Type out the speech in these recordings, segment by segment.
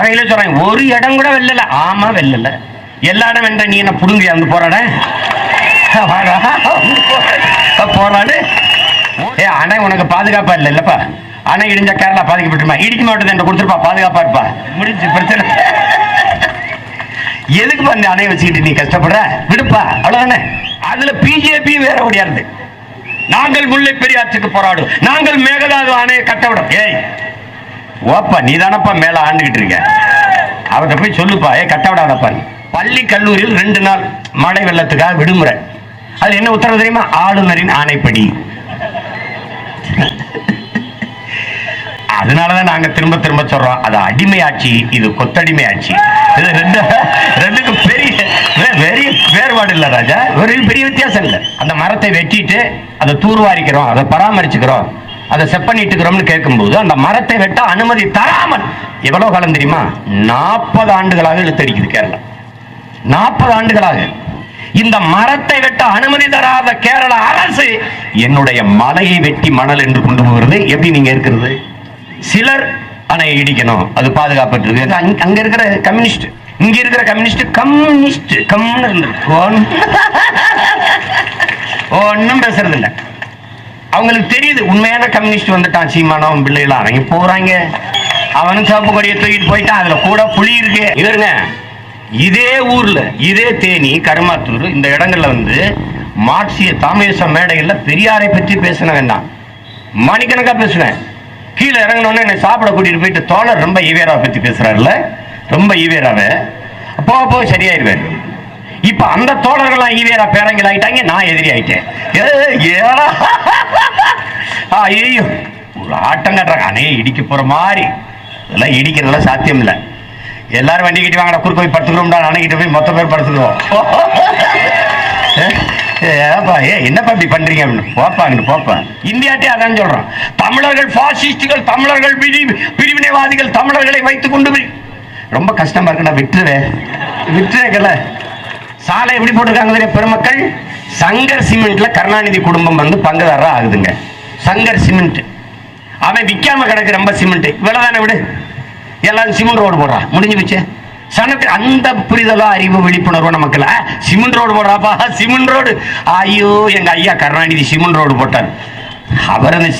அவங்களே சொல்றாங்க. ஒரு இடம் கூட வெல்லல. ஆமா வெல்லல. எல்லா இடம் வென்ற நீ என்ன புடுங்கியா வந்து போராட போராடு ஏ அணை உனக்கு பாதுகாப்பா இல்ல இல்லப்பா. அணை இடிஞ்சா கேரளா பாதிக்கப்பட்டுமா? இடிக்க மாட்டது என்று கொடுத்துருப்பா? பாதுகாப்பா இருப்பா. முடிஞ்சு பிரச்சனை. எதுக்கு அந்த அணையை வச்சுக்கிட்டு நீ கஷ்டப்படுற? விடுப்பா அவ்வளவுதானே? அதுல பிஜேபி வேற ஓடியாருது. நாங்கள் முல்லை பெரியாற்றுக்கு போராடும். நாங்கள் மேகதாது அணையை கட்டவிடும் ஏய் ஓப்பா நீ தானப்பா மேல ஆண்டுகிட்டு இருக்க? அவர்கிட்ட போய் சொல்லுப்பா ஏ கட்ட விடாதப்பா பள்ளி கல்லூரியில் ரெண்டு நாள் மழை வெள்ளத்துக்காக விடுமுறை. அது என்ன உத்தரவு தெரியுமா? ஆளுநரின் ஆணைப்படி. அதனாலதான் நாங்க திரும்ப திரும்ப சொல்றோம் அது அடிமை ஆட்சி இது கொத்தடிமை ஆட்சி இது ரெண்டு ரெண்டுக்கு பெரிய வெரி பெரிய வேறுபாடு இல்ல ராஜா. ஒரு பெரிய வித்தியாசம் இல்ல. அந்த மரத்தை வெட்டிட்டு அதை தூர்வாரிக்கிறோம் அதை பராமரிச்சுக்கிறோம். அதை செப்பனிட்டுக்கிறோம்னு கேட்கும்போது அந்த மரத்தை வெட்ட அனுமதி தராமல் எவ்வளவு காலம் தெரியுமா? நாற்பது ஆண்டுகளாக இழுத்தடிக்குது கேரளா. நாற்பது ஆண்டுகளாக. இந்த மரத்தை வெட்ட அனுமதி தராத கேரள அரசு என்னுடைய மலையை வெட்டி மணல் என்று கொண்டு போகிறது. எப்படி நீங்க இருக்கிறது? சிலர் அணையை இடிக்கணும். அது பாதுகாப்பட்டு இருக்கு அங்க- இருக்கிற கம்யூனிஸ்ட். இங்க இருக்கிற கம்யூனிஸ்ட் கம்யூனிஸ்ட். கம்னு ஒன்னும் பேசுறது இல்லை அவங்களுக்கு தெரியுது உண்மையான கம்யூனிஸ்ட் வந்துட்டான் சீமானவன் பிள்ளைகளாம் அவங்க போறாங்க. அவனும் சிவப்பு கொடியை தூக்கிட்டு போயிட்டான் அதுல கூட புலி இருக்கு. இவருங்க இதே ஊர்ல இதே தேனி கருமாத்தூர் இந்த இடங்கள்ல வந்து மார்க்சிய தாமேச மேடைகள்ல பெரியாரை பற்றி பேசின வேண்டாம். மணிக்கணக்கா பேசுவேன். கீழே இறங்கினோடனே என்னை சாப்பிட கூட்டிட்டு போயிட்டு தோழர் ரொம்ப ஈவேராவை பத்தி பேசுறாருல ரொம்ப ஈவேராவை. போக போக சரியாயிருவாரு இப்ப அந்த தோழர்கள்லாம் ஈவேரா பேரங்கள் ஆயிட்டாங்க நான் எதிரி ஆயிட்டேன். ஏடா. ஐயோ ஒரு ஆட்டம் கட்டுறாங்க. அணே இடிக்க போற மாதிரி. இதெல்லாம் இடிக்கிறதெல்லாம் சாத்தியம் இல்லை எல்லாரும் வண்டி கிட்டி வாங்கடா குறுக்க போய் படுத்துக்கிறோம்டா அணைக்கிட்ட போய் மொத்த பேர் படுத்துக்கிறோம். ஏப்பா ஏ என்னப்பா இப்படி பண்றீங்க அப்படின்னு. போப்பாங்க போப்பேன் போப்பா. இந்தியாட்டே அதான் சொல்றோம் தமிழர்கள் பாசிஸ்டுகள் தமிழர்கள் பிரி- பிரிவினைவாதிகள் தமிழர்களை வைத்துக் கொண்டு போய் ரொம்ப கஷ்டமா இருக்குடா விட்டுருவேன் விட்டுருக்கல சாலை எப்படி போட்டிருக்காங்க பெருமக்கள்? சங்கர் சிமெண்ட்ல கருணாநிதி குடும்பம் வந்து பங்குதாரா ஆகுதுங்க. சங்கர் சிமெண்ட். அவன் விற்காம கிடக்கு ரொம்ப சிமெண்ட். தானே விடு? எல்லாரும் சிமெண்ட் ரோடு போடுறா. முடிஞ்சு போச்சு. சனத்து அந்த புரிதலோ அறிவு விழிப்புணர்வு நமக்குல சிமெண்ட் ரோடு போடுறாப்பா. Cement road. ஐயோ எங்க ஐயா கருணாநிதி சிமெண்ட் ரோடு போட்டார். அவர் அந்த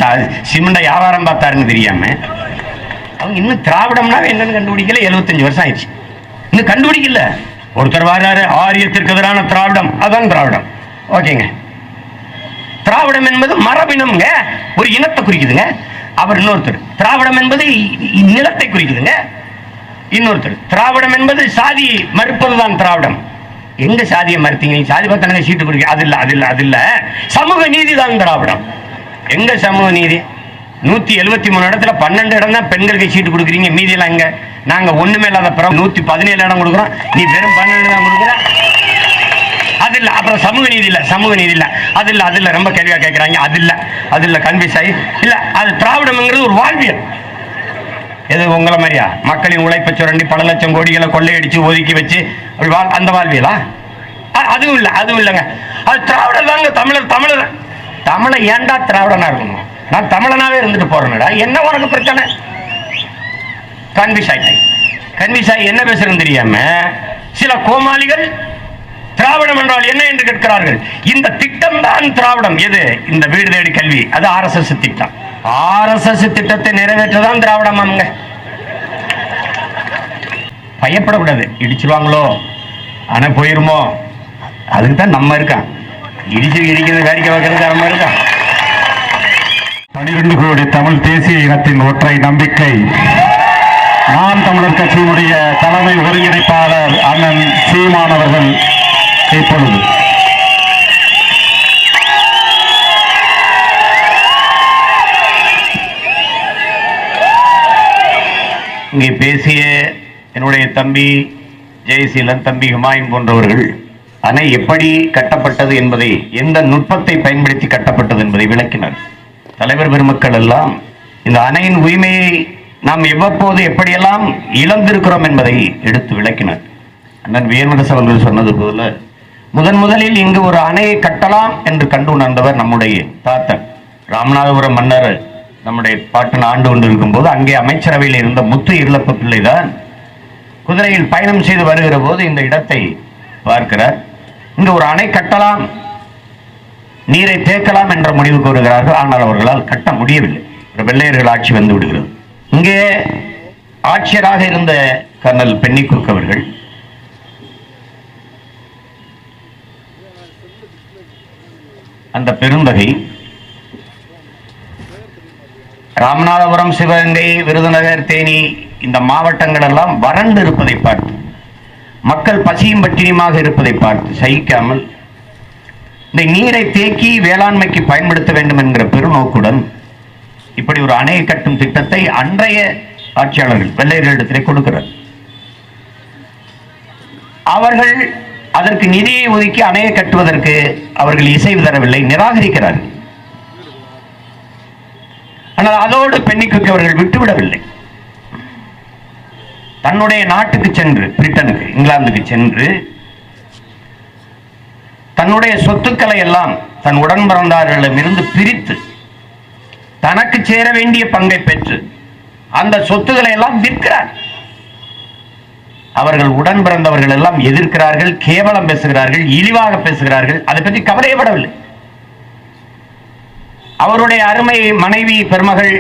சிமெண்ட வியாபாரம் பார்த்தாருன்னு தெரியாம அவங்க இன்னும் திராவிடம்னா என்னன்னு கண்டுபிடிக்கல. 75 வருஷம் ஆயிடுச்சு. இன்னும் கண்டுபிடிக்கல. ஒருத்தர் வர்றாரு ஆரியத்திற்கு எதிரான திராவிடம் அதான் திராவிடம். ஓகேங்க. திராவிடம் என்பது மரபினம்ங்க ஒரு இனத்தை குறிக்குதுங்க. அவர் இன்னொருத்தர். திராவிடம் என்பது நிலத்தை குறிக்குதுங்க. இன்னொருத்தர். திராவிடம் என்பது சாதி மறுப்பதுதான் திராவிடம். எங்க சாதியை மறுத்தீங்க? நீ சாதி பார்த்தாங்க சீட்டு குறிக்க அது இல்லை அது இல்லை அது இல்லை. சமூக நீதி தான் திராவிடம். எங்க சமூக நீதி? நூத்தி எழுபத்தி மூணு இடத்துல பன்னெண்டு இடம் தான் பெண்களுக்கு சீட்டு கொடுக்குறீங்க. மீதி எல்லாம் நாங்கள் நாங்க ஒண்ணுமே இல்லாத பிறகு நூத்தி பதினேழு இடம் கொடுக்குறோம். நீ வெறும் பன்னெண்டு தான் கொடுக்குற. அது இல்ல. அப்புறம் சமூக நீதி இல்ல. சமூக நீதி இல்ல. அது இல்ல. அது இல்ல. ரொம்ப கேள்வியா கேட்கறாங்க அது இல்ல. அது இல்ல. கன்ஃபியூஸ் ஆகி. இல்ல. அது திராவிடம்ங்கிறது ஒரு வாழ்வியல். எது உங்களை மாதிரியா? மக்களின் உழைப்பை சுரண்டி பல லட்சம் கோடிகளை கொள்ளையடிச்சு ஒதுக்கி வச்சு அப்படி வாழ் அந்த வாழ்வியலா? அதுவும் இல்லை. அதுவும் இல்லைங்க. அது திராவிடர் தாங்க. தமிழர் தமிழர். தமிழை ஏன்டா திராவிடனா இருக்கணும்? நான் தமிழனாவே இருந்துட்டு போறேன்டா. என்ன உனக்கு பிரச்சனை? கன்விஸ் ஆயிட்டேன் கன்விஸ் ஆகி என்ன பேசுறேன்னு தெரியாம சில கோமாளிகள் திராவிடம் என்றால் என்ன என்று கேட்கிறார்கள்? இந்த திட்டம் தான் திராவிடம். எது? இந்த வீடு தேடி கல்வி. அது ஆர்எஸ்எஸ் திட்டம். ஆர்எஸ்எஸ் திட்டத்தை நிறைவேற்றதான் திராவிடம் அவங்க. பயப்படக்கூடாது. இடிச்சிருவாங்களோ? ஆனா போயிருமோ? அதுக்கு தான் நம்ம இருக்கான் இடிச்சு இடிக்கிறது வேடிக்கை வைக்கிறது நம்ம இருக்கான் பனிரெண்டு கோடி தமிழ் தேசிய இனத்தின் ஒற்றை நம்பிக்கை. நாம் தமிழர் கட்சியினுடைய தலைமை ஒருங்கிணைப்பாளர் அண்ணன் சீமானவர்கள் இப்பொழுது. இங்கே பேசிய என்னுடைய தம்பி ஜெயசீலன் தம்பி ஹுமாயின் போன்றவர்கள் அணை எப்படி கட்டப்பட்டது என்பதை எந்த நுட்பத்தை பயன்படுத்தி கட்டப்பட்டது என்பதை விளக்கினர். தலைவர் பெருமக்கள் எல்லாம் இந்த அணையின் உரிமையை நாம் எவ்வப்போது எப்படியெல்லாம் இழந்திருக்கிறோம் என்பதை எடுத்து விளக்கினர். அண்ணன் வியர்மரசு அவர்கள் சொன்னது போல முதன் முதலில் இங்கு ஒரு அணையை கட்டலாம் என்று கண்டு உணர்ந்தவர் நம்முடைய தாத்தன். ராமநாதபுரம் மன்னர் நம்முடைய பாட்டன் ஆண்டு கொண்டிருக்கும் போது அங்கே அமைச்சரவையில் இருந்த முத்து இருளப்ப பிள்ளைதான் குதிரையில் பயணம் செய்து வருகிற போது இந்த இடத்தை பார்க்கிறார். இங்கு ஒரு அணை கட்டலாம் நீரை தேக்கலாம் என்ற முடிவுக்கு வருகிறார்கள் ஆனால் அவர்களால் கட்ட முடியவில்லை. ஒரு வெள்ளையர்கள் ஆட்சி வந்து விடுகிறது. இங்கே ஆட்சியராக இருந்த கர்னல் பென்னிக்குக் அவர்கள் அந்த பெருந்தகை ராமநாதபுரம் சிவகங்கை விருதுநகர் தேனி இந்த மாவட்டங்கள் எல்லாம் வறண்டு இருப்பதை பார்த்து மக்கள் பசியும் பட்டினியுமாக இருப்பதை பார்த்து சகிக்காமல் இந்த நீரை தேக்கி வேளாண்மைக்கு பயன்படுத்த வேண்டும் என்கிற பெருநோக்குடன் இப்படி ஒரு அணையை கட்டும் திட்டத்தை அன்றைய ஆட்சியாளர்கள் வெள்ளையர்களிடத்திலே கொடுக்கிறார். அவர்கள் அதற்கு நிதியை ஒதுக்கி அணையை கட்டுவதற்கு அவர்கள் இசைவு தரவில்லை நிராகரிக்கிறார்கள் ஆனால் அதோடு பெண்ணிக்கு அவர்கள் விட்டுவிடவில்லை. தன்னுடைய நாட்டுக்கு சென்று பிரிட்டனுக்கு இங்கிலாந்துக்கு சென்று தன்னுடைய சொத்துக்களை எல்லாம் தன் உடன் பிறந்தார்களிடமிருந்து பிரித்து தனக்கு சேர வேண்டிய பங்கை பெற்று அந்த சொத்துக்களை எல்லாம் விற்கிறார். அவர்கள் உடன் பிறந்தவர்கள் எல்லாம் எதிர்க்கிறார்கள் கேவலம் பேசுகிறார்கள் இழிவாக பேசுகிறார்கள் அதை பற்றி கவலையப்படவில்லை அவருடைய அருமை மனைவி பெருமகள்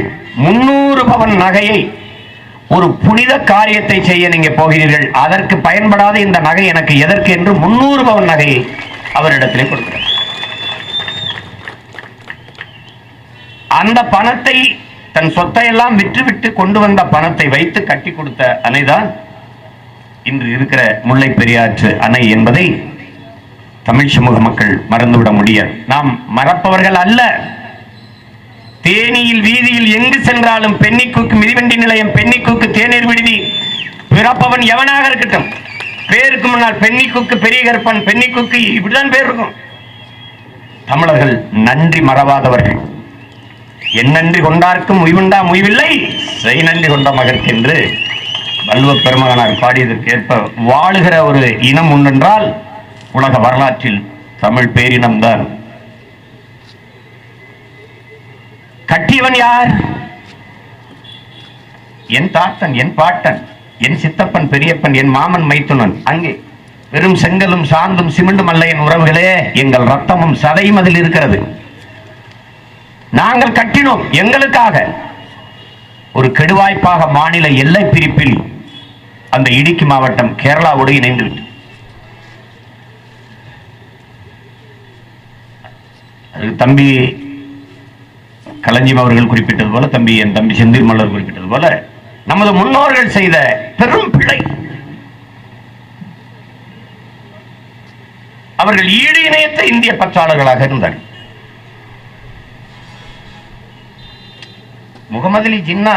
முன்னூறு பவன் நகையை ஒரு புனித காரியத்தை செய்ய நீங்க போகிறீர்கள். அதற்கு பயன்படாத இந்த நகை எனக்கு எதற்கு என்று முன்னூறு பவன் நகையை அவரிடத்திலே கொடுக்கிறார் அந்த பணத்தை தன் சொத்தை எல்லாம் விற்றுவிட்டு கொண்டு வந்த பணத்தை வைத்து கட்டி கொடுத்த அணைதான் இன்று இருக்கிற முல்லை பெரியாற்று அணை என்பதை தமிழ் சமூக மக்கள் மறந்துவிட முடியாது. நாம் மறப்பவர்கள் அல்ல. தேனியில் வீதியில் எங்கு சென்றாலும் பெண்ணிக்குக்கு மிதிவண்டி நிலையம் பெண்ணிக்குக்கு தேநீர் விடுதி பிறப்பவன் எவனாக இருக்கட்டும். பேருக்கு முன்னால் பெண்ணிக்குக்கு பெரிய கருப்பன் பெண்ணிக்குக்கு இப்படிதான் பேர் இருக்கும். தமிழர்கள் நன்றி மறவாதவர்கள். என் நன்றி கொண்டார்க்கும் உய்வுண்டா முய்வில்லை? செய் நன்றி கொண்ட மகற்கு என்று வல்லுவ பெருமகனார் பாடியதற்கு ஏற்ப வாழுகிற ஒரு இனம் உண்டென்றால் உலக வரலாற்றில் தமிழ் பேரினம்தான் கட்டியவன் யார்? என் தாத்தன் என் பாட்டன். என் சித்தப்பன் பெரியப்பன் என் மாமன் மைத்துனன். அங்கே வெறும் செங்கலும் சாந்தும் சிமெண்டும் அல்ல என் உறவுகளே. எங்கள் ரத்தமும் சதையும் அதில் இருக்கிறது. நாங்கள் கட்டினோம் எங்களுக்காக. ஒரு கெடுவாய்ப்பாக மாநில எல்லை பிரிப்பில் அந்த இடுக்கி மாவட்டம் கேரளாவோடு இணைந்துவிட்டு அதுக்கு தம்பி களஞ்சியம் அவர்கள் குறிப்பிட்டது போல தம்பி என் தம்பி செந்தில் மல்லர் குறிப்பிட்டது போல நமது முன்னோர்கள் செய்த பெரும் பிழை. அவர்கள் ஈடு இணையற்ற இந்திய பற்றாளர்களாக இருந்தார்கள். முகமது அலி ஜின்னா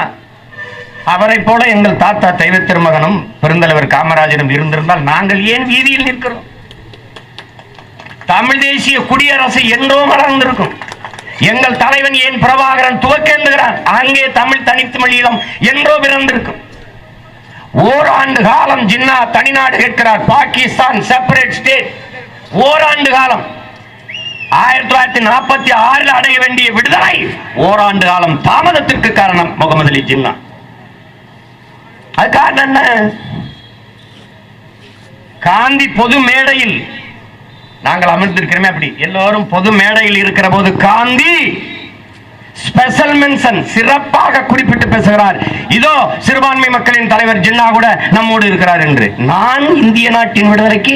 அவரை போல எங்கள் தாத்தா தெய்வ திருமகனும் பெருந்தலைவர் காமராஜரும் இருந்திருந்தால் நாங்கள் ஏன் வீதியில் நிற்கிறோம்? தமிழ் தேசிய குடியரசு என்றோ மறந்திருக்கும். எங்கள் தலைவன் ஏன் பிரபாகரன் துவக்கேந்துகிறான்? அங்கே தமிழ் தனித்தமிழ் ஈழம் என்றோ பிறந்திருக்கும். ஓராண்டு காலம் ஜின்னா தனிநாடு கேட்கிறார். பாகிஸ்தான் செப்பரேட் ஸ்டேட் ஓராண்டு காலம். ஆயிரத்தி தொள்ளாயிரத்தி நாற்பத்தி ஆறில் அடைய வேண்டிய விடுதலை ஓராண்டு காலம் தாமதத்திற்கு காரணம் முகமது அலி ஜின்னா. அது காரணம் என்ன? காந்தி பொது மேடையில் நாங்கள் அமர்ந்திருக்கிறோமே அப்படி எல்லோரும் பொது மேடையில் இருக்கிற போது காந்தி ஸ்பெஷல் மென்ஷன் சிறப்பாக குறிப்பிட்டு பேசுகிறார். இதோ சிறுபான்மை மக்களின் தலைவர் ஜின்னா கூட நம்மோடு இருக்கிறார் என்று. நான் இந்திய நாட்டின் விடுதலைக்கு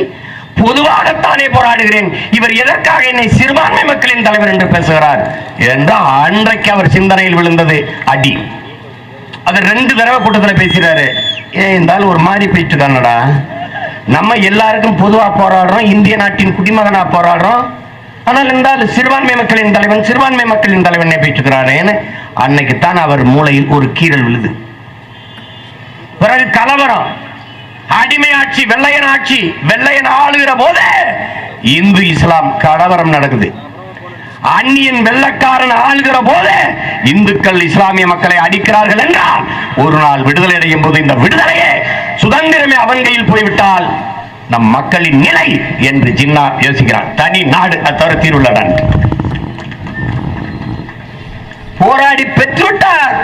பொதுவாகத்தானே போராடுகிறேன். இவர் எதற்காக என்னை சிறுபான்மை மக்களின் தலைவர் என்று பேசுகிறார்? என்றால் அன்றைக்கு அவர் சிந்தனையில் விழுந்தது அடி. அது ரெண்டு தடவை கூட்டத்தில் பேசுகிறாரு ஏ இருந்தாலும் ஒரு மாதிரி போயிட்டு தானடா நம்ம எல்லாருக்கும் பொதுவா போராடுறோம் இந்திய நாட்டின் குடிமகனா போராடுறோம். ஆனால் இருந்தால் சிறுபான்மை மக்களின் தலைவன் சிறுபான்மை மக்களின் தலைவன் பேசிட்டு அன்னைக்கு தான் அவர் மூளையில் ஒரு கீரல் விழுது. பிறகு கலவரம். அடிமை ஆட்சி வெள்ளையன் ஆட்சி வெள்ளையன் ஆளுகிற போது இந்து இஸ்லாம் கலவரம் நடக்குது. அந்நியன் வெள்ளக்காரன் ஆளுகிற போது இந்துக்கள் இஸ்லாமிய மக்களை அடிக்கிறார்கள் என்றால் ஒரு நாள் விடுதலை அடையும் போது இந்த விடுதலையே சுதந்திரமே அவன் கையில் போய்விட்டால் நம் மக்களின் நிலை என்று ஜின்னா யோசிக்கிறான். தனி நாடு அது தவிர தீர்வுள்ளதான் போராடி பெற்றுவிட்டார்.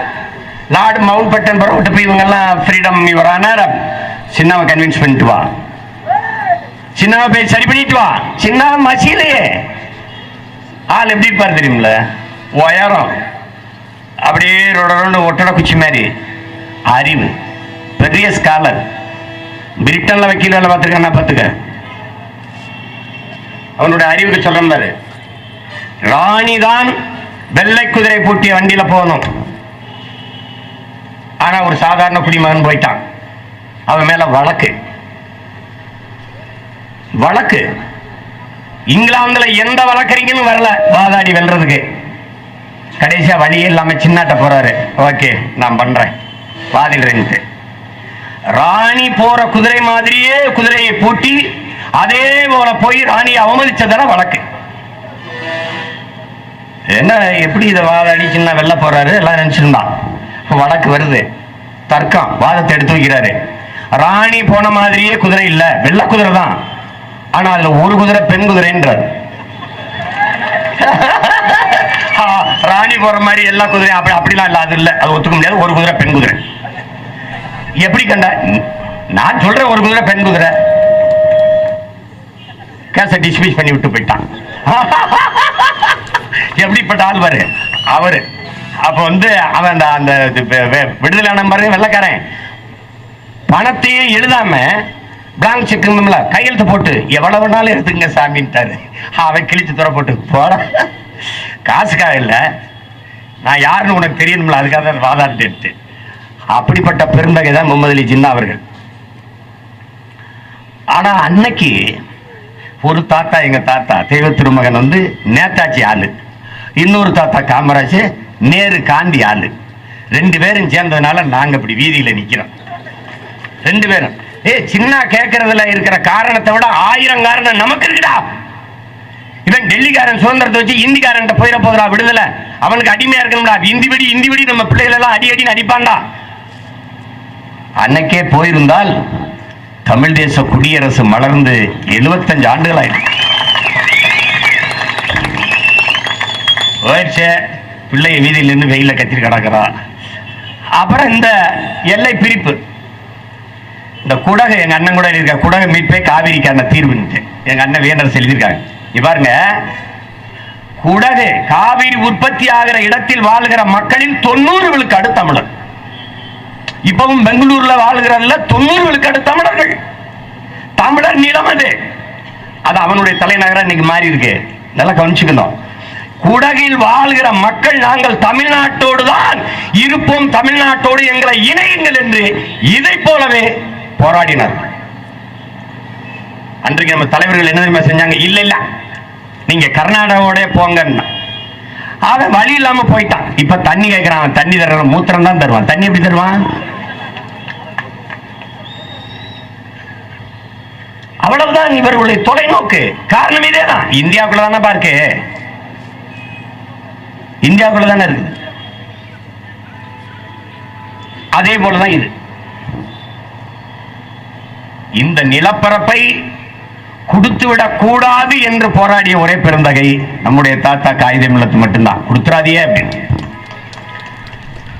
லார்டு மவுண்ட் பட்டன் விட்டு போய் இவங்கெல்லாம் ஃப்ரீடம் ஃப்ரீடம் இவரானார் சின்னாவை கன்வின்ஸ் பண்ணிட்டு வா. சின்னாவை போய் சரி பண்ணிட்டு வா. சின்னா மசிலையே ஆள் எப்படி இருப்பார் தெரியுமில்ல? உயரம். அப்படியே ரொட ஒட்டட குச்சி மாதிரி. அறிவு. பெரிய ஸ்காலர் பிரிட்டன்ல வக்கீல் வேலை பார்த்துருக்கேன். பார்த்துக்க அவனுடைய அறிவுக்கு சொல்றேன் பாரு. ராணி தான் வெள்ளை குதிரை பூட்டிய வண்டியில போகணும். ஆனா ஒரு சாதாரண குடிமகன் போயிட்டான். அவன் மேல வழக்கு. வழக்கு. இங்கிலாந்துல எந்த வழக்கறிஞனும் வரல. வாதாடி வெல்றதுக்கு. கடைசியா வழியே இல்லாம சின்னாட்ட போறாரு. ஓகே நான் பண்றேன். வாதிடுறேன்ட்டு ராணி போற குதிரை மாதிரியே குதிரையை பூட்டி அதே போல போய் ராணியை அவமதிச்சதான வழக்கு. என்ன எப்படி இதை வாதாடிச்சுன்னா வெளில போறாரு? எல்லாம் நினைச்சிருந்தான் இப்போ வழக்கு வருது. தர்க்கம் வாதத்தை எடுத்து வைக்கிறாரு. ராணி போன மாதிரியே குதிரை இல்ல. வெள்ள குதிரை தான். ஆனா அதுல ஒரு குதிரை பெண் குதிரைன்றார். ஆ, ராணி போற மாதிரி எல்லா குதிரையும் அப்படி அப்படிலாம் இல்ல. அது இல்ல. அது ஒத்துக்க முடியாது. ஒரு குதிரை பெண் குதிரை. எப்படி கண்ட? நான் சொல்றேன் ஒரு குதிரை பெண் குதிரை. கேச டிஸ்மிஸ் பண்ணி விட்டு போயிட்டான். எப்படிப்பட்ட ஆள் பாரு? அவரு. அப்ப வந்து அவன் அந்த அந்த இது வெள்ளக்காரன். பணத்தையே எழுதாம பிளாங்க் செக் கையெழுத்து போட்டு எவ்வளவு நாள் எடுத்துங்க சாமின்ட்டாரு. அவன் கிழிச்சு துற போட்டு போட. காசுக்காக இல்லை. நான் யாருன்னு உனக்கு தெரியணும்ல அதுக்காக தான் வாதாட்டு எடுத்து அப்படிப்பட்ட பெருந்தகை தான் முகமது அலி ஜின்னா அவர்கள். ஆனா அன்னைக்கு ஒரு தாத்தா எங்க தாத்தா தெய்வ திருமகன் வந்து நேதாஜி ஆளு. இன்னொரு தாத்தா காமராஜ் நேரு காந்தி ஆளு. ரெண்டு பேரும் சேர்ந்ததுனால நாங்க இப்படி வீதியில நிக்கிறோம். ரெண்டு பேரும். ஏ சின்ன கேட்கறதுல இருக்கிற காரணத்தை விட ஆயிரம் காரணம் நமக்கு இருக்குடா. இவன் டெல்லிக்காரன் சுதந்திரத்தை வச்சு இந்திக்காரன் போயிட போதுடா விடுதலை. அவனுக்கு அடிமையா இருக்கணும்டா. இந்தி வெடி இந்தி வெடி நம்ம பிள்ளைகள் எல்லாம் அடி அடின்னு அடிப்பான்டா. அன்னைக்கே போயிருந்தால் தமிழ் தேச குடியரசு மலர்ந்து 75 ஆண்டுகள் ஆயிடுச்சு போயிடுச்சு பிள்ளைய வீதியில் நின்று வெயில கத்திரி கிடக்குறா. அப்புறம் இந்த எல்லை பிரிப்பு. இந்த குடகு எங்க அண்ணன் கூட இருக்க குடகு மீட்பே காவிரிக்கான தீர்வுன்ட்டு. எங்க அண்ணன் வேண்டரசு எழுதியிருக்காங்க. பாருங்க. குடகு காவிரி உற்பத்தி ஆகிற இடத்தில் வாழ்கிற மக்களில் தொண்ணூறு விழுக்காடு தமிழர். இப்பவும் பெங்களூர்ல வாழ்கிறதுல தொண்ணூறு விழுக்காடு தமிழர்கள். தமிழர் நிலம் அது. அது அவனுடைய தலைநகரம் இன்னைக்கு மாறி இருக்கு. நல்லா கவனிச்சுக்கணும். குடகில் வாழ்கிற மக்கள் நாங்கள் தமிழ்நாட்டோடு தான் இருப்போம். தமிழ்நாட்டோடு எங்களை இணையுங்கள் என்று இதை போலவே போராடினார். அன்றைக்கு நம்ம தலைவர்கள் என்ன தெரியுமா செஞ்சாங்க? இல்ல இல்ல. நீங்க கர்நாடகாவோட போங்கன்னா. அவன் வழி இல்லாம போயிட்டான். இப்ப தண்ணி கேட்கிறான் தண்ணி தர மூத்திரம் தான் தருவான். தண்ணி எப்படி தருவான்? அவ்வளவுதான் இவர்களுடைய தொலைநோக்கு. காரணம் இதே தான் இந்தியாவுக்குள்ள தானே பார்க்கு. இந்தியாவுக்குள்ள தானே இருக்குது அதே போலதான் இது. இந்த நிலப்பரப்பை கொடுத்துவிடக் கூடாது என்று போராடிய ஒரே பெருந்தகை நம்முடைய தாத்தா காகிதம் இல்லத்து மட்டும்தான். கொடுத்துடாதியே அப்படின்னு.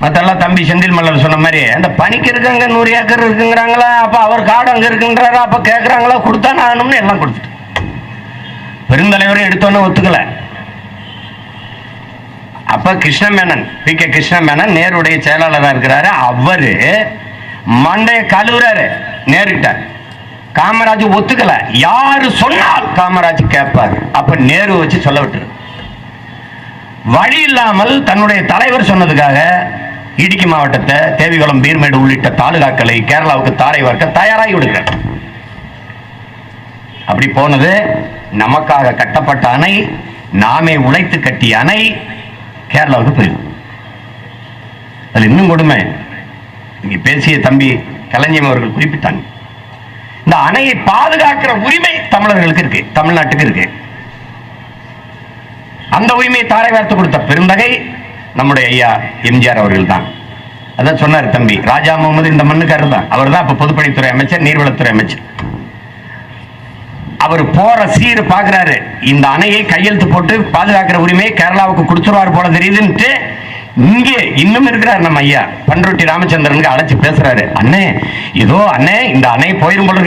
மற்றெல்லாம் தம்பி செந்தில் மல்லர் சொன்ன மாதிரி அந்த பணிக்கு இருக்கங்க நூறு ஏக்கர் இருக்குங்கிறாங்களா? அப்போ அவர் காடு அங்கே இருக்குன்றாரா அப்போ கேட்குறாங்களா கொடுத்தா நானும்னு எல்லாம் கொடுத்துட்டு பெருந்தலைவரும் எடுத்தோன்னு ஒத்துக்கல. அப்போ கிருஷ்ணமேனன் பி கே கிருஷ்ணமேனன் நேருடைய செயலாளராக இருக்கிறாரு. அவர் மண்டைய கழுவுறாரு நேருகிட்ட. காமராஜ் ஒத்துக்கல. யாரு சொன்னால் காமராஜ் கேட்பார். அப்ப நேரு வச்சு சொல்ல விட்டுரு. வழி இல்லாமல் தன்னுடைய தலைவர் சொன்னதுக்காக இடுக்கி மாவட்டத்தை தேவிகுளம் பீர்மேடு உள்ளிட்ட தாலுகாக்களை கேரளாவுக்கு தாரை வார்க்க தயாராகி விடுகிறார். அப்படி போனது நமக்காக கட்டப்பட்ட அணை நாமே உழைத்து கட்டிய அணை கேரளாவுக்கு போயிடும். அது இன்னும் கொடுமை. இங்க பேசிய தம்பி கலைஞம் அவர்கள் குறிப்பிட்டாங்க. இந்த அணையை பாதுகாக்கிற உரிமை தமிழர்களுக்கு இருக்கு தமிழ்நாட்டுக்கு இருக்கு. அந்த உரிமையை தாரை வார்த்து கொடுத்த பெருந்தகை நம்முடைய ஐயா எம்ஜிஆர் அவர்கள் தான் அதான் சொன்னார் தம்பி ராஜா முகமது இந்த மண்ணுக்காரர் தான் அவர் தான் இப்ப பொதுப்பணித்துறை அமைச்சர் நீர்வளத்துறை அமைச்சர். அவர் போற சீர் பாக்குறாரு. இந்த அணையை கையெழுத்து போட்டு பாதுகாக்கிற உரிமையை கேரளாவுக்கு கொடுத்துருவார் போல தெரியுதுன்ட்டு இங்கே இன்னும் இருக்கிறார் நம்ம ஐயா. பன்ருட்டி ராமச்சந்திரனுக்கு அழைச்சு பேசுறாரு. அண்ணே இதோ அண்ணே இந்த அணை போயிரும் போல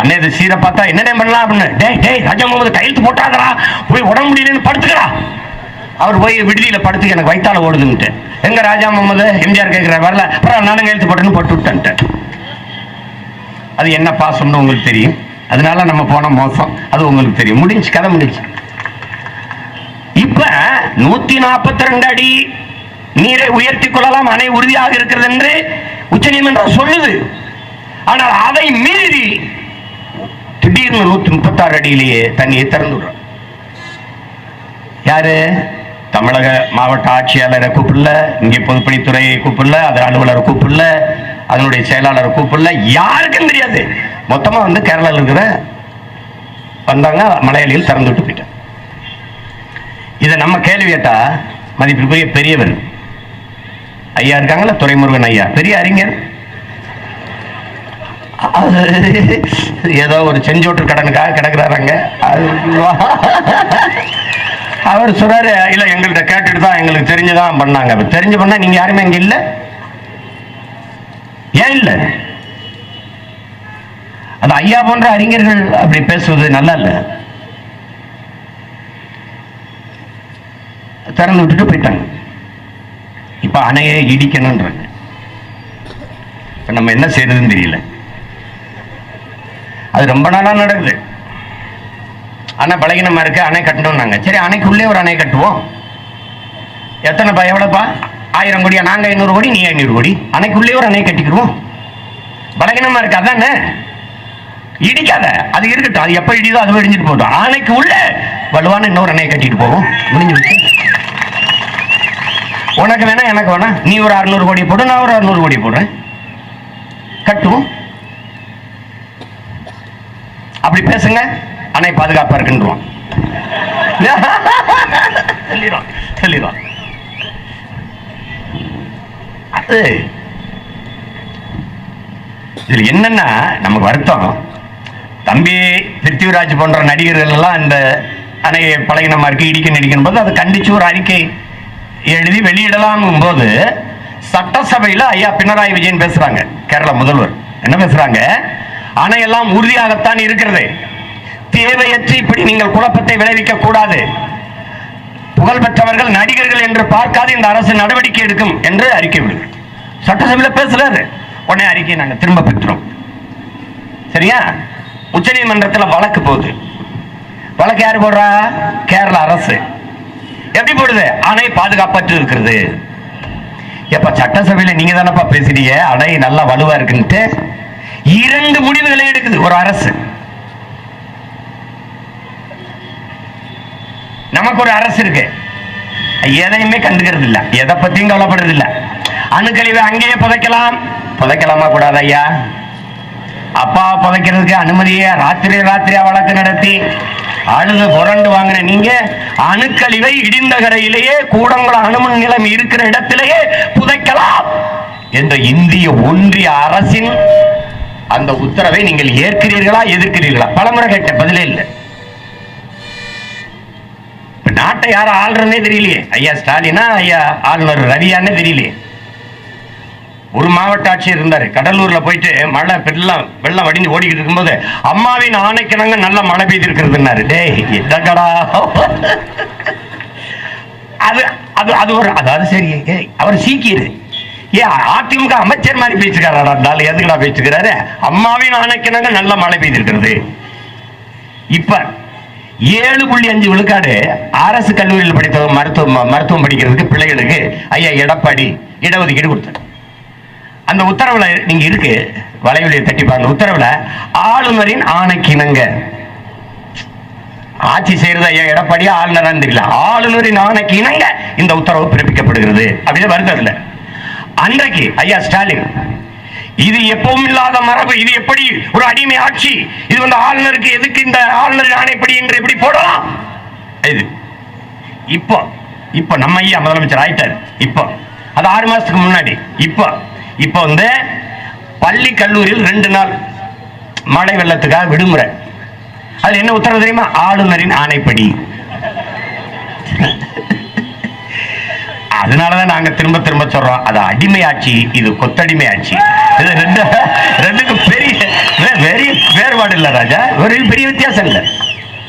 அண்ணே இது சீரை பார்த்தா என்னடே பண்ணலாம் அப்படின்னு. டேய் டேய் ராஜா முகமது கையெழுத்து போட்டாதரா போய் உடம்பு முடியலன்னு படுத்துக்கிறா அவர் போய் விடுதியில படத்துக்கு எனக்கு வைத்தால ஓடுதுன்ட்டு எங்க ராஜா முகமது எம்ஜிஆர் கேட்கிற வரல அப்புறம் நானும் கையெழுத்து போட்டுன்னு போட்டு விட்டேன்ட்டேன் அது என்ன பாசம்னு உங்களுக்கு தெரியும். அதனால நம்ம போன மோசம். அது உங்களுக்கு தெரியும். முடிஞ்சு கதை முடிஞ்சு. இப்ப நூத்தி நாற்பத்தி ரெண்டு அடி நீரை உயர்த்தி கொள்ளலாம். அணை உறுதியாக இருக்கிறது என்று உச்சநீதிமன்றம் சொல்லுது. ஆனால் அதை மீறி திடீர்னு நூத்தி முப்பத்தாறு அடியிலேயே தண்ணியை திறந்து விடுறோம் யாரு? தமிழக மாவட்ட ஆட்சியாளரை கூப்பிடல இங்கே பொதுப்பணித்துறையை கூப்பிடல அது அலுவலரை கூப்பிடல அதனுடைய செயலாளரை கூப்பிடல யாருக்கும் தெரியாது. மொத்தமாக வந்து கேரளாவில் இருக்கிற வந்தாங்க மலையாளியில் திறந்து விட்டு போயிட்டேன் இதை நம்ம கேள்வி கேட்டா மதிப்பிற்குரிய பெரியவர். ஐயா இருக்காங்களா துரைமுருகன் ஐயா. பெரிய அறிஞர். அது ஏதோ ஒரு செஞ்சோட்டு கடனுக்காக கிடக்குறாருங்க அது அவர் சொல்றாரு இல்ல எங்கள்கிட்ட கேட்டுட்டு தான் எங்களுக்கு தெரிஞ்சுதான் பண்ணாங்க. தெரிஞ்சு பண்ணா நீங்க யாருமே இங்க இல்ல? ஏன் இல்ல? அது ஐயா போன்ற அறிஞர்கள் அப்படி பேசுவது நல்லா இல்ல. திறந்து விட்டுட்டு போயிட்டாங்க. இப்ப அணையை இடிக்கணும்ன்றாங்க நம்ம என்ன செய்யறதுன்னு தெரியல. அது ரொம்ப நாளா நடக்குது. அணை பலகீனமா இருக்கு அணை கட்டணும்னாங்க. சரி அணைக்குள்ளே ஒரு அணை கட்டுவோம். எத்தனைப்பா எவ்வளோப்பா? ஆயிரம் கோடியா? நாங்கள் ஐநூறு கோடி நீ ஐநூறு கோடி. அணைக்குள்ளே ஒரு அணை கட்டிக்கிடுவோம். பலகினமா இருக்கு அதானே? இடிக்காத. அது இருக்கட்டும். அது எப்போ இடிதோ அது இடிஞ்சிட்டு போட்டோம் அணைக்கு உள்ள வலுவான இன்னொரு அணையை கட்டிட்டு போவோம். முடிஞ்சு வச்சு உனக்கு வேணா எனக்கு வேணா. நீ ஒரு அறுநூறு கோடி போடு நான் ஒரு அறுநூறு கோடி போடுறேன். கட்டுவோம். அப்படி பேசுங்க. அணை பாதுகாப்பா இருக்குன்றோம். சொல்லிடுவோம் சொல்லிடுவான் அது இதுல என்னன்னா நமக்கு வருத்தம். தம்பி பிருத்திவிராஜ் போன்ற நடிகர்கள் எல்லாம் இந்த அணையை பழகினமா இருக்கு இடிக்க இடிக்கணும் போது அதை கண்டிச்சு ஒரு அறிக்கை எழுதி வெளியிடலாம் போது சட்டசபையில ஐயா பினராயி விஜயன் பேசுறாங்க கேரள முதல்வர். என்ன பேசுறாங்க? அணையெல்லாம் உறுதியாகத்தான் இருக்கிறது. தேவையற்று இப்படி நீங்கள் குழப்பத்தை விளைவிக்க கூடாது. புகழ்பெற்றவர்கள் நடிகர்கள் என்று பார்க்காது இந்த அரசு நடவடிக்கை எடுக்கும் என்று அறிக்கை விடுது சட்டசபையில் பேசுறாரு. உடனே அறிக்கையை நாங்க திரும்ப பெற்றோம். சரியா? உச்சநீதிமன்றத்தில் வழக்கு போகுது. வழக்கு யாரு போடுறா? கேரள அரசு. எப்படி போடுது? அணை பாதுகாப்பற்று இருக்கிறது. எப்ப சட்டசபையில் நீங்க தானப்பா பேசுறீங்க? அணை நல்லா வலுவா இருக்குன்ட்டு. இரண்டு முடிவுகளை எடுக்குது ஒரு அரசு. நமக்கு ஒரு அரசு இருக்கு. எதையுமே கண்டுக்கிறது இல்ல எதை பத்தியும் கவலைப்படுறது இல்ல அணுக்கழிவை அங்கேயே புதைக்கலாம். புதைக்கலாமா கூடாது ஐயா? அப்பா புதைக்கிறதுக்கு அனுமதியை ராத்திரி ராத்திரியா வழக்கு நடத்தி அழுது புரண்டு வாங்கின நீங்க அணுக்கழிவை இடிந்த கரையிலேயே கூடங்குளம் அணுமன் நிலம் இருக்கிற இடத்திலேயே புதைக்கலாம் என்ற இந்திய ஒன்றிய அரசின் அந்த உத்தரவை நீங்கள் ஏற்கிறீர்களா எதிர்க்கிறீர்களா? பலமுறை கேட்ட பதிலே இல்லை. இப்ப நாட்டை யார ஆளுறதுனே தெரியலையே. ஐயா ஸ்டாலினா ஐயா ஆளுநர் ரவியான்னு தெரியலையே. ஒரு மாவட்ட ஆட்சியர் இருந்தார். கடலூர்ல போயிட்டு மழை வெள்ளம் வெள்ளம் வடிஞ்சு ஓடிக்கிட்டு இருக்கும்போது அம்மாவின் ஆணைக்கிழங்க நல்ல மழை பெய்து இருக்கிறதுனாரு டேய் என்னங்கடா? அது அது அது ஒரு அதாவது சரி. அவர் சீக்கியரு. ஏ அதிமுக அமைச்சர் மாதிரி பேசுகிறாரா எதுக்குடா பேசுகிறாரு அம்மாவின் ஆணைக்கிணங்க நல்ல மழை பெய்திருக்கிறது. இப்ப ஏழு புள்ளி அஞ்சு விழுக்காடு அரசு கல்லூரியில் படித்த மருத்துவம் மருத்துவம் படிக்கிறதுக்கு பிள்ளைகளுக்கு ஐயா எடப்பாடி இடஒதுக்கீடு கொடுத்தாரு. அந்த உத்தரவுல நீங்க இருக்கு வலைவலியை தட்டிப்பா அந்த உத்தரவுல ஆளுநரின் ஆணைக்கிணங்க. ஆட்சி செய்யறது ஐயா எடப்பாடி ஆளுநரா தெரியல. ஆளுநரின் ஆணைக்கு இணங்க இந்த உத்தரவு பிறப்பிக்கப்படுகிறது. அப்படின்னு வருது அதுல. அன்றைக்கு ஐயா ஸ்டாலின் இது எப்பவும் இல்லாத மரபு. இது எப்படி ஒரு அடிமை ஆட்சி? இது வந்து ஆளுநருக்கு எதுக்கு இந்த ஆளுநரின் ஆணைப்படி என்று எப்படி போடலாம்? இது. இப்போ இப்போ நம்ம ஐயா முதலமைச்சர் ஆயிட்டார். இப்போ அது ஆறு மாசத்துக்கு முன்னாடி. இப்போ இப்போ வந்து பள்ளி கல்லூரியில் ரெண்டு நாள் மழை வெள்ளத்துக்காக விடுமுறை. அது என்ன உத்தரவு தெரியுமா? ஆளுநரின் ஆணைப்படி. அதனாலதான் நாங்க திரும்ப திரும்ப சொல்றோம் அது அடிமை ஆட்சி இது கொத்தடிமை ஆட்சி இது ரெண்டு ரெண்டுக்கும் பெரிய பெரிய வேறுபாடு இல்ல ராஜா ஒரு பெரிய வித்தியாசம் இல்லை.